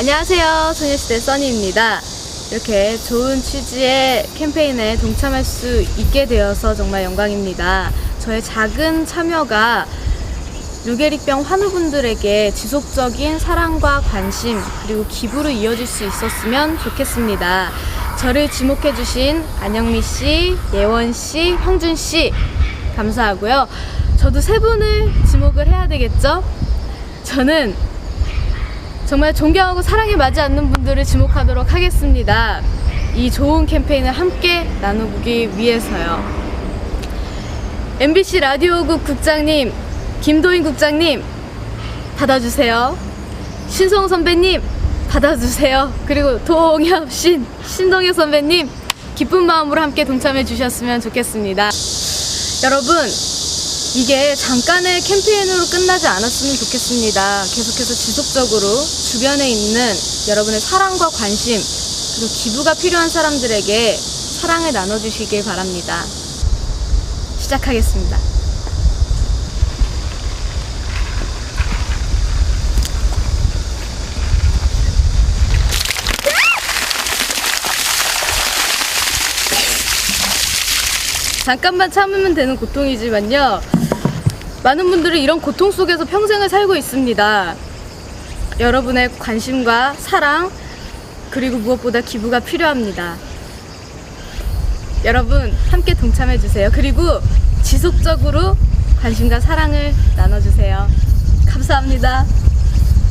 안녕하세요. 소녀시대 써니입니다. 이렇게 좋은 취지의 캠페인에 동참할 수 있게 되어서 정말 영광입니다. 저의 작은 참여가 루게릭병 환우분들에게 지속적인 사랑과 관심 그리고 기부로 이어질 수 있었으면 좋겠습니다. 저를 지목해주신 안영미 씨, 예원 씨, 형준 씨 감사하고요. 저도 세 분을 지목을 해야 되겠죠? 저는 정말 존경하고 사랑에 맞지 않는 분들을 지목하도록 하겠습니다. 이 좋은 캠페인을 함께 나누기 위해서요. MBC 라디오국 국장님, 김도인 국장님, 받아주세요. 신성 선배님, 받아주세요. 그리고 동엽 신, 신동엽 선배님, 기쁜 마음으로 함께 동참해 주셨으면 좋겠습니다. 여러분, 이게 잠깐의 캠페인으로 끝나지 않았으면 좋겠습니다. 계속해서 지속적으로 주변에 있는 여러분의 사랑과 관심, 그리고 기부가 필요한 사람들에게 사랑을 나눠주시길 바랍니다. 시작하겠습니다. 잠깐만 참으면 되는 고통이지만요. 많은 분들이 이런 고통 속에서 평생을 살고 있습니다. 여러분의 관심과 사랑, 그리고 무엇보다 기부가 필요합니다. 여러분, 함께 동참해주세요. 그리고 지속적으로 관심과 사랑을 나눠주세요. 감사합니다.